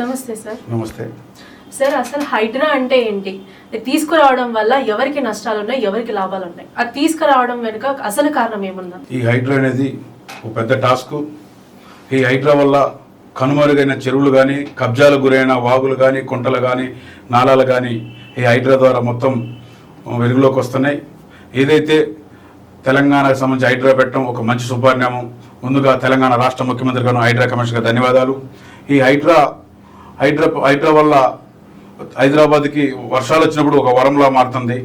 నమస్తే సార్. నమస్తే. సార్ అసలు హైడ్రా అంటే ఏంటి? తీసుకురావడం వల్ల ఎవరికి నష్టాలు ఉన్నాయి ఎవరికి లాభాలు ఉన్నాయి అది తీసుకురావడం వెనుక అసలు కారణం ఏముందా? ఈ హైడ్రా అనేది ఒక పెద్ద టాస్క్. ఈ హైడ్రా వల్ల కనుమరుగైన చెరువులు కానీ కబ్జాలకు గురైన వాగులు కానీ కుంటలు కానీ నాలాలు కానీ ఈ హైడ్రా ద్వారా మొత్తం వెలుగులోకి వస్తున్నాయి. ఏదైతే తెలంగాణకు సంబంధించి హైడ్రా పెట్టడం ఒక మంచి శుభార్ణ్యమం ముందుగా తెలంగాణ రాష్ట్ర ముఖ్యమంత్రి గారు హైడ్రా కమిషన్గా ధన్యవాదాలు. ఈ హైడ్రా హైడ్రా హైడ్రా వల్ల హైదరాబాద్కి వర్షాలు వచ్చినప్పుడు ఒక వరంలా మారుతుంది.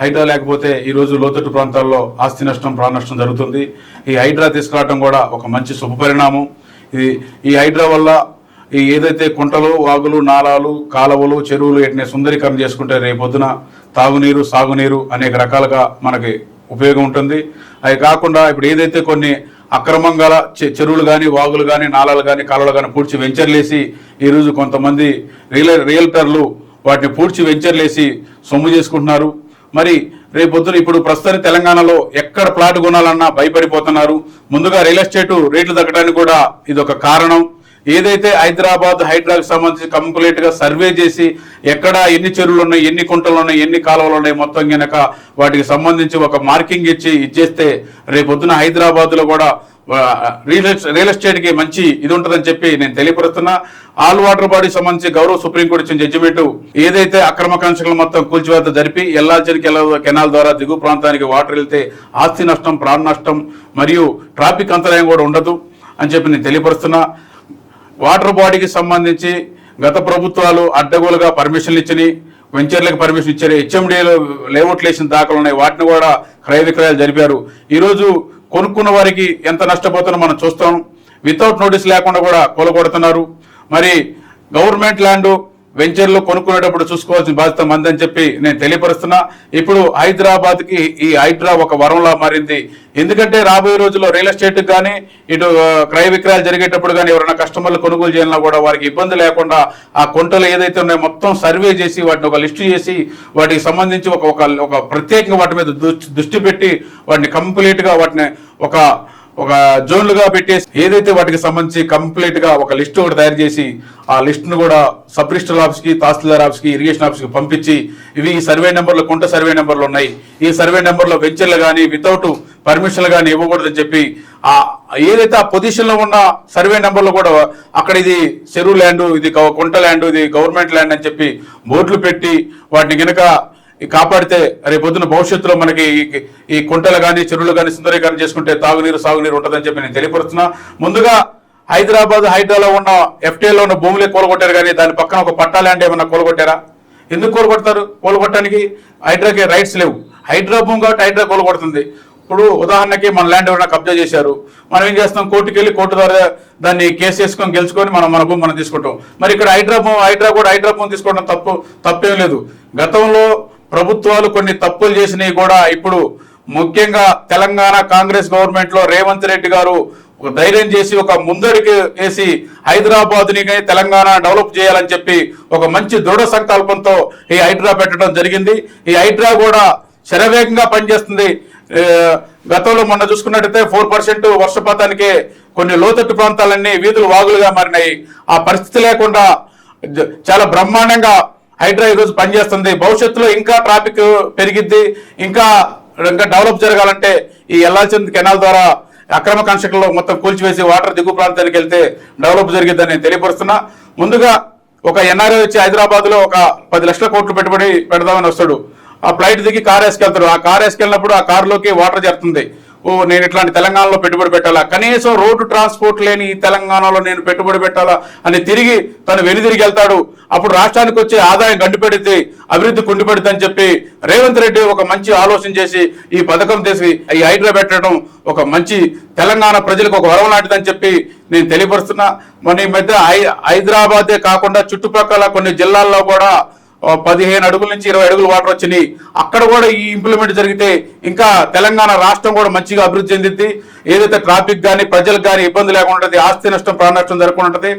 హైడ్రా లేకపోతే ఈరోజు లోతట్టు ప్రాంతాల్లో ఆస్తి నష్టం ప్రాణ నష్టం జరుగుతుంది. ఈ హైడ్రా తీసుకురావడం కూడా ఒక మంచి శుభ పరిణామం. ఇది ఈ హైడ్రా వల్ల ఈ ఏదైతే కుంటలు వాగులు నాలాలు కాలువలు చెరువులు వీటిని సుందరీకరణ చేసుకుంటే రేపొద్దున తాగునీరు సాగునీరు అనేక రకాలుగా మనకి ఉపయోగం ఉంటుంది. అవి కాకుండా ఇప్పుడు ఏదైతే కొన్ని అక్రమంగా చె- చెరువులు కానీ వాగులు కానీ నాలాలు కానీ కాలువలు కానీ పూడ్చి వెంచర్లేసి ఈరోజు కొంతమంది రియల్ రియల్టర్లు వాటిని పూడ్చి వెంచర్లేసి సొమ్ము చేసుకుంటున్నారు. మరి రేపొద్దున ఇప్పుడు ప్రస్తుత తెలంగాణలో ఎక్కడ ప్లాట్ కొనాలన్నా భయపడిపోతున్నారు. ముందుగా రియల్ ఎస్టేట్ రేట్లు తగ్గడానికి కూడా ఇది ఒక కారణం. ఏదైతే హైదరాబాద్ హైడ్రాకు సంబంధించి కంప్లీట్గా సర్వే చేసి ఎక్కడ ఎన్ని చెరువులు ఉన్నాయి ఎన్ని కుంటలు ఉన్నాయి ఎన్ని కాలువలు ఉన్నాయి మొత్తం గనక వాటికి సంబంధించి ఒక మార్కింగ్ ఇచ్చి ఇచ్చేస్తే రేపొద్దున హైదరాబాద్లో కూడా రియల్ ఎస్టేట్ రియల్ ఎస్టేట్కి మంచి ఇది ఉంటుందని చెప్పి నేను తెలియపరుస్తున్నా. ఆల్ వాటర్ బాడీ సంబంధించి గౌరవ సుప్రీంకోర్టు ఇచ్చిన జడ్జిమెంట్ ఏదైతే అక్రమ కంచకలు మొత్తం కూల్చివేత జరిపి ఎల్లార్జన్ కెనాల్ ద్వారా దిగు ప్రాంతానికి వాటర్ వెళ్తే ఆస్తి నష్టం ప్రాణ నష్టం మరియు ట్రాఫిక్ అంతరాయం కూడా ఉండదు అని చెప్పి నేను తెలియపరుస్తున్నా. వాటర్ బాడీకి సంబంధించి గత ప్రభుత్వాలు అడ్డగోలుగా పర్మిషన్లు ఇచ్చినాయి వెంచర్లకు పర్మిషన్ ఇచ్చారు. హెచ్ఎండిఏలో లేఅవుట్లు వేసిన దాఖలు ఉన్నాయి. వాటిని కూడా క్రయ విక్రయాలు జరిపారు. ఈరోజు కొనుక్కున్న వారికి ఎంత నష్టపోతుందో మనం చూస్తాం. వితౌట్ నోటీస్ లేకుండా కూడా కొలగొడుతున్నారు. మరి గవర్నమెంట్ ల్యాండ్ వెంచర్లు కొనుక్కునేటప్పుడు చూసుకోవాల్సిన బాధ్యత మందని చెప్పి నేను తెలియపరుస్తున్నా. ఇప్పుడు హైదరాబాద్కి ఈ హైడ్రా ఒక వరంలా మారింది. ఎందుకంటే రాబోయే రోజుల్లో రియల్ ఎస్టేట్ కానీ ఇటు క్రయ విక్రయాలు జరిగేటప్పుడు కానీ ఎవరైనా కస్టమర్లు కొనుగోలు చేయాలన్నా కూడా వారికి ఇబ్బంది లేకుండా ఆ కొంటలు ఏదైతే ఉన్నాయో మొత్తం సర్వే చేసి వాటిని ఒక లిస్టు చేసి వాటికి సంబంధించి ఒక ఒక ప్రత్యేకంగా వాటి మీద దృష్టి దృష్టి పెట్టి వాటిని కంప్లీట్గా వాటిని ఒక ఒక జోన్లుగా పెట్టేసి ఏదైతే వాటికి సంబంధించి కంప్లీట్గా ఒక లిస్ట్ ఒకటి తయారు చేసి ఆ లిస్ట్ను కూడా సబ్ రిజిస్టర్ ఆఫీస్కి తహసీల్దార్ ఆఫీస్కి ఇరిగేషన్ ఆఫీస్కి పంపించి ఇవి ఈ సర్వే నెంబర్లు కుంట సర్వే నెంబర్లు ఉన్నాయి. ఈ సర్వే నెంబర్లో వెంచర్లు కానీ వితౌట్ పర్మిషన్లు కానీ ఇవ్వకూడదని చెప్పి ఆ ఏదైతే ఆ పొజిషన్లో ఉన్న సర్వే నెంబర్లు కూడా అక్కడ ఇది చెరువు ల్యాండ్ ఇది కొంట కుంట ల్యాండ్ ఇది గవర్నమెంట్ ల్యాండ్ అని చెప్పి బోర్డులు పెట్టి వాటిని గనక కాపాడితే రేపొద్దున భవిష్యత్తులో మనకి ఈ- కుంటలు కానీ చెరువులు కానీ సుందరీకరణ చేసుకుంటే తాగునీరు సాగునీరు ఉంటుందని చెప్పి నేను తెలియపరుస్తున్నా. ముందుగా హైదరాబాద్ హైడ్రాలో ఉన్న ఎఫ్టీఏలో ఉన్న భూములే కోలగొట్టారు కానీ దాని పక్కన ఒక పట్టా ల్యాండ్ ఏమన్నా కోలగొట్టారా? ఎందుకు కోలగొడతారు? కోలగొట్టడానికి హైడ్రాకి రైట్స్ లేవు. హైడ్రా భూమి కాబట్టి హైడ్రా కోలగొడుతుంది. ఇప్పుడు ఉదాహరణకి మన ల్యాండ్ ఎవరైనా కబ్జా చేశారు. మనం ఏం చేస్తాం? కోర్టుకి వెళ్ళి కోర్టు ద్వారా దాన్ని కేసు వేసుకొని గెలుచుకొని మనం మన భూమి మనం తీసుకుంటాం. మరి ఇక్కడ హైడ్రా భూమి హైడ్రా కూడా హైడ్రా భూమి తీసుకోవడం తప్పు తప్పేం లేదు. గతంలో ప్రభుత్వాలు కొన్ని తప్పులు చేసినవి కూడా ఇప్పుడు ముఖ్యంగా తెలంగాణ కాంగ్రెస్ గవర్నమెంట్లో రేవంత్ రెడ్డి గారు ధైర్యం చేసి ఒక ముందడికి వేసి హైదరాబాద్ని తెలంగాణ డెవలప్ చేయాలని చెప్పి ఒక మంచి దృఢ సంకల్పంతో ఈ హైడ్రా పెట్టడం జరిగింది. ఈ హైడ్రా కూడా శరవేగంగా పనిచేస్తుంది. గతంలో మొన్న చూసుకున్నట్టయితే ఫోర్ పర్సెంట్ వర్షపాతానికే కొన్ని లోతట్టు ప్రాంతాలన్నీ వీధులు వాగులుగా మారినాయి. ఆ పరిస్థితి లేకుండా చాలా బ్రహ్మాండంగా హైడ్రా ఈరోజు పనిచేస్తుంది. భవిష్యత్తులో ఇంకా ట్రాఫిక్ పెరిగిద్ది. ఇంకా ఇంకా డెవలప్ జరగాలంటే ఈ ఎల్లాల్సిన కెనాల్ ద్వారా అక్రమ కన్స్ట్రక్షన్లో మొత్తం కూల్చివేసి వాటర్ దిగు ప్రాంతానికి వెళ్తే డెవలప్ జరిగిద్దని తెలియపరుస్తున్నా. ముందుగా ఒక ఎన్ఆర్ఐ వచ్చి హైదరాబాద్లో ఒక పది లక్షల కోట్లు పెట్టుబడి పెడదామని వస్తాడు. ఆ ఫ్లైట్ దిగి కార్ వేసుకెళ్తాడు ఆ కార్ వేసుకెళ్ళినప్పుడు ఆ కారులోకి వాటర్ చేరుతుంది. ఓ నేను ఇట్లాంటి తెలంగాణలో పెట్టుబడి పెట్టాలా? కనీసం రోడ్డు ట్రాన్స్పోర్ట్ లేని ఈ తెలంగాణలో నేను పెట్టుబడి పెట్టాలా? అని తిరిగి తను వెనుదిరిగి వెళ్తాడు. అప్పుడు రాష్ట్రానికి వచ్చే ఆదాయం గండిపెడితే అభివృద్ధి కుండిపెడుతుంది అని చెప్పి రేవంత్ రెడ్డి ఒక మంచి ఆలోచన చేసి ఈ పథకం చేసి ఈ ఐడియా పెట్టడం ఒక మంచి తెలంగాణ ప్రజలకు ఒక వరం లాంటిదని చెప్పి నేను తెలియపరుస్తున్నా. మన ఈ మధ్య హై- హైదరాబాదే కాకుండా చుట్టుపక్కల కొన్ని జిల్లాల్లో కూడా పదిహేను అడుగుల నుంచి ఇరవై అడుగులు వాటర్ వచ్చినాయి. అక్కడ కూడా ఈ ఇంప్లిమెంట్ జరిగితే ఇంకా తెలంగాణ రాష్ట్రం కూడా మంచిగా అభివృద్ధి చెందింది ఏదైతే ట్రాఫిక్ కానీ ప్రజలకు కానీ ఇబ్బంది లేకుండా ఉంటుంది ఆస్తి నష్టం ప్రాణ నష్టం జరగకుండా ఉంటుంది.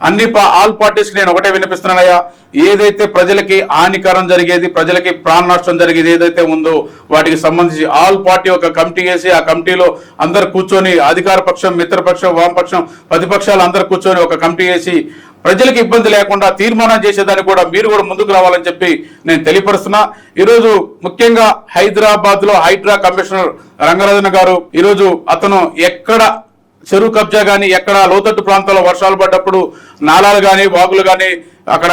అన్ని పా- ఆల్ పార్టీస్ నేను ఒకటే వినిపిస్తున్నానయ్యా. ఏదైతే ప్రజలకి హానికరం జరిగేది ప్రజలకి ప్రాణ నష్టం జరిగేది ఏదైతే ఉందో వాటికి సంబంధించి ఆల్ పార్టీ ఒక కమిటీ వేసి ఆ కమిటీలో అందరు కూర్చొని అధికార పక్షం మిత్రపక్షం వామపక్షం ప్రతిపక్షాలు అందరు కూర్చొని ఒక కమిటీ వేసి ప్రజలకు ఇబ్బంది లేకుండా తీర్మానం చేసేదాన్ని కూడా మీరు కూడా ముందుకు రావాలని చెప్పి నేను తెలియపరుస్తున్నా. ఈరోజు ముఖ్యంగా హైదరాబాద్లో హైడ్రా కమిషనర్ రంగరాజన్ గారు ఈరోజు అతను ఎక్కడ చెరువు కబ్జా కానీ ఎక్కడ లోతట్టు ప్రాంతాల్లో వర్షాలు పడ్డప్పుడు నాలాలు కానీ వాగులు కానీ అక్కడ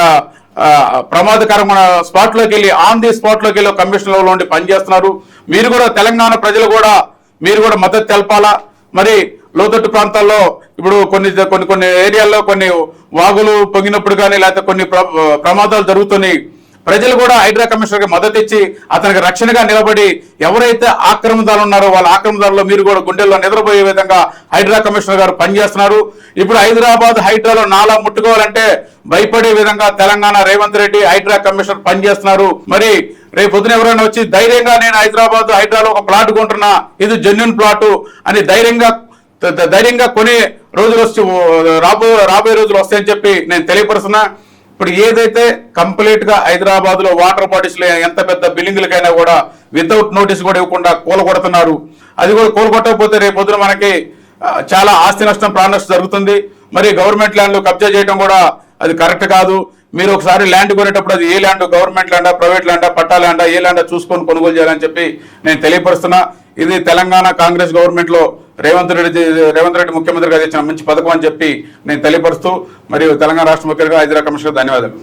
ప్రమాదకరమైన స్పాట్లోకి వెళ్ళి ఆన్ ది స్పాట్లోకి వెళ్ళి కమిషనర్ ఉండి పనిచేస్తున్నారు. మీరు కూడా తెలంగాణ ప్రజలు కూడా మీరు కూడా మద్దతు తెలపాలా? మరి లోతట్టు ప్రాంతాల్లో ఇప్పుడు కొన్ని కొన్ని కొన్ని ఏరియాల్లో కొన్ని వాగులు పొంగినప్పుడు కానీ లేకపోతే కొన్ని ప్ర- ప్రమాదాలు జరుగుతున్నాయి. ప్రజలు కూడా హైడ్రా కమిషనర్కి మద్దతు ఇచ్చి అతనికి రక్షణగా నిలబడి ఎవరైతే ఆక్రమణదారులు ఉన్నారో వాళ్ళ ఆక్రమణదారులు మీరు కూడా గుండెల్లో నిద్రపోయే విధంగా హైడ్రా కమిషనర్ గారు పనిచేస్తున్నారు. ఇప్పుడు హైదరాబాద్ హైడ్రాలో నాలా ముట్టుకోవాలంటే భయపడే విధంగా తెలంగాణ రేవంత్ రెడ్డి హైడ్రా కమిషనర్ పనిచేస్తున్నారు. మరి రేపు పొద్దున ఎవరైనా వచ్చి ధైర్యంగా నేను హైదరాబాద్ హైడ్రాలో ఒక ప్లాట్ కొంటున్నా ఇది జెన్యున్ ప్లాట్ అని ధైర్యంగా ధైర్యంగా కొనే రోజులు వచ్చి రాబోయే రాబోయే రోజులు వస్తాయని చెప్పి నేను తెలియపరుస్తున్నా. ఇప్పుడు ఏదైతే కంప్లీట్గా హైదరాబాద్లో వాటర్ బాడీస్లో ఎంత పెద్ద బిల్డింగ్లకైనా కూడా వితౌట్ నోటీస్ కూడా ఇవ్వకుండా కూలగొడుతున్నారు. అది కూడా కూలగొట్టకపోతే రేపు పొద్దున మనకి చాలా ఆస్తి నష్టం ప్రాణ నష్టం జరుగుతుంది. మరి గవర్నమెంట్ ల్యాండ్ కబ్జా చేయడం కూడా అది కరెక్ట్ కాదు. మీరు ఒకసారి ల్యాండ్ కొనేటప్పుడు అది ఏ ల్యాండ్ గవర్నమెంట్ ల్యాండా ప్రైవేట్ ల్యాండా పట్టా ల్యాండా ఏ ల్యాండా చూసుకొని కొనుగోలు చేయాలని చెప్పి నేను తెలియపరుస్తున్నా. ఇది తెలంగాణ కాంగ్రెస్ గవర్నమెంట్లో రేవంత్ రెడ్డి రేవంత్ రెడ్డి ముఖ్యమంత్రిగా తెచ్చిన మంచి పథకం అని చెప్పి నేను తెలియపరుస్తూ మరియు తెలంగాణ రాష్ట్ర ముఖ్యంగా హైదరాబాద్ కమిషనర్ ధన్యవాదాలు.